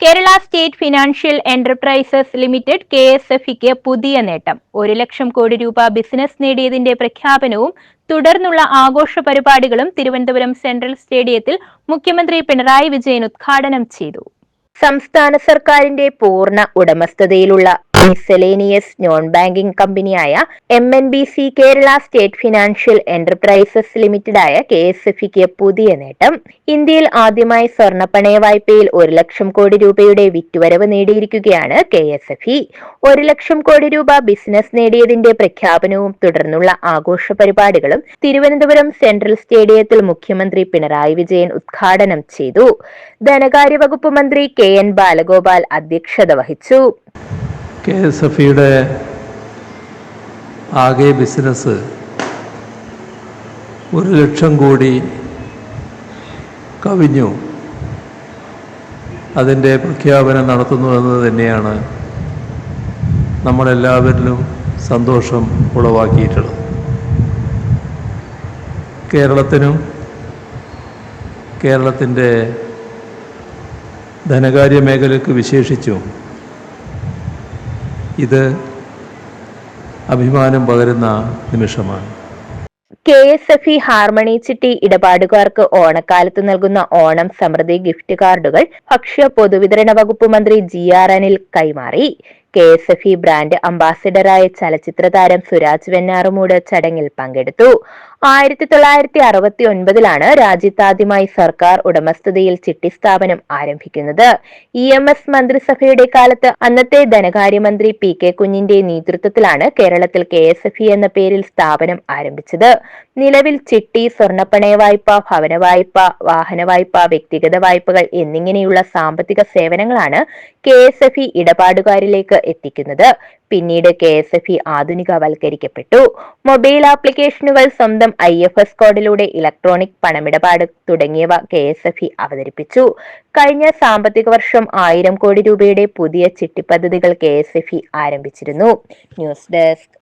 Kerala state financial enterprises limited K S എഫിക്ക് പുതിയ നേട്ടം. ഒരു ലക്ഷം കോടി രൂപ ബിസിനസ് നേടിയതിന്റെ പ്രഖ്യാപനവും തുടർന്നുള്ള ആഘോഷ പരിപാടികളും തിരുവനന്തപുരം സെൻട്രൽ സ്റ്റേഡിയത്തിൽ മുഖ്യമന്ത്രി പിണറായി വിജയൻ ഉദ്ഘാടനം ചെയ്തു. സംസ്ഥാന സർക്കാരിന്റെ പൂർണ ഉടമസ്ഥതയിലുള്ള മിസലേനിയസ് നോൺ ബാങ്കിംഗ് കമ്പനിയായ M N B C Kerala state financial enterprises ലിമിറ്റഡായ K S F പുതിയ നേട്ടം. ഇന്ത്യയിൽ ആദ്യമായി സ്വർണപ്പണയ വായ്പയിൽ ഒരു ലക്ഷം കോടി രൂപയുടെ വിറ്റുവരവ് നേടിയിരിക്കുകയാണ് കെ എസ് എഫ് ഇ. ഒരു ലക്ഷം കോടി രൂപ ബിസിനസ് നേടിയതിന്റെ പ്രഖ്യാപനവും തുടർന്നുള്ള ആഘോഷ പരിപാടികളും തിരുവനന്തപുരം സെൻട്രൽ സ്റ്റേഡിയത്തിൽ മുഖ്യമന്ത്രി പിണറായി വിജയൻ ഉദ്ഘാടനം ചെയ്തു. ധനകാര്യ വകുപ്പ് മന്ത്രി കെ എൻ ബാലഗോപാൽ അധ്യക്ഷത വഹിച്ചു. കെ എസ് എഫ് ഇയുടെ ആകെ ബിസിനസ് ഒരു ലക്ഷം കോടി കവിഞ്ഞു. അതിന്റെ പ്രഖ്യാപനം നടത്തുന്നുവെന്ന് തന്നെയാണ് നമ്മളെല്ലാവരിലും സന്തോഷം ഉളവാക്കിയിട്ടുള്ളത്. കേരളത്തിനും കേരളത്തിന്റെ ധനകാര്യ മേഖലയ്ക്ക് വിശേഷിച്ചും ഇത് അഭിമാനം പകരുന്ന നിമിഷമാണ്. K S F E harmony chitty ഇടപാടുകാർക്ക് ഓണക്കാലത്ത് നൽകുന്ന ഓണം സമൃദ്ധി ഗിഫ്റ്റ് കാർഡുകൾ ഭക്ഷ്യ പൊതുവിതരണ വകുപ്പ് മന്ത്രി ജി ആർ അനിൽ കൈമാറി. K S F E brand അംബാസിഡറായ ചലച്ചിത്ര താരം സുരാജ് വെഞ്ഞാറുമൂട് ചടങ്ങിൽ പങ്കെടുത്തു. ആയിരത്തി തൊള്ളായിരത്തി അറുപത്തി ഒൻപതിലാണ് രാജ്യത്താദ്യമായി സർക്കാർ ഉടമസ്ഥതയിൽ ചിട്ടി സ്ഥാപനം ആരംഭിക്കുന്നത്. ഇ എം എസ് മന്ത്രിസഭയുടെ കാലത്ത് അന്നത്തെ ധനകാര്യമന്ത്രി പി കെ കുഞ്ഞിന്റെ നേതൃത്വത്തിലാണ് കേരളത്തിൽ കെ എസ് എഫ് ഇ എന്ന പേരിൽ സ്ഥാപനം ആരംഭിച്ചത്. നിലവിൽ ചിട്ടി സ്വർണപ്പണയ വായ്പ ഭവന വായ്പ വാഹന വായ്പ വ്യക്തിഗത വായ്പകൾ എന്നിങ്ങനെയുള്ള സാമ്പത്തിക സേവനങ്ങളാണ് കെ എസ് എഫ് ഇ ഇടപാടുകാരിലേക്ക് എത്തിക്കുന്നത്. പിന്നീട് കെ എസ് എഫ് ഇ ആധുനികവൽക്കരിക്കപ്പെട്ടു. മൊബൈൽ ആപ്ലിക്കേഷനുകൾ സ്വന്തം ഐ എഫ് എസ് കോഡിലൂടെ ഇലക്ട്രോണിക് പണമിടപാട് തുടങ്ങിയവ കെ എസ് എഫ് ഇ അവതരിപ്പിച്ചു. കഴിഞ്ഞ സാമ്പത്തിക വർഷം ആയിരം കോടി രൂപയുടെ പുതിയ ചിട്ടി പദ്ധതികൾ കെ എസ് എഫ് ഇ ആരംഭിച്ചിരുന്നു. News desk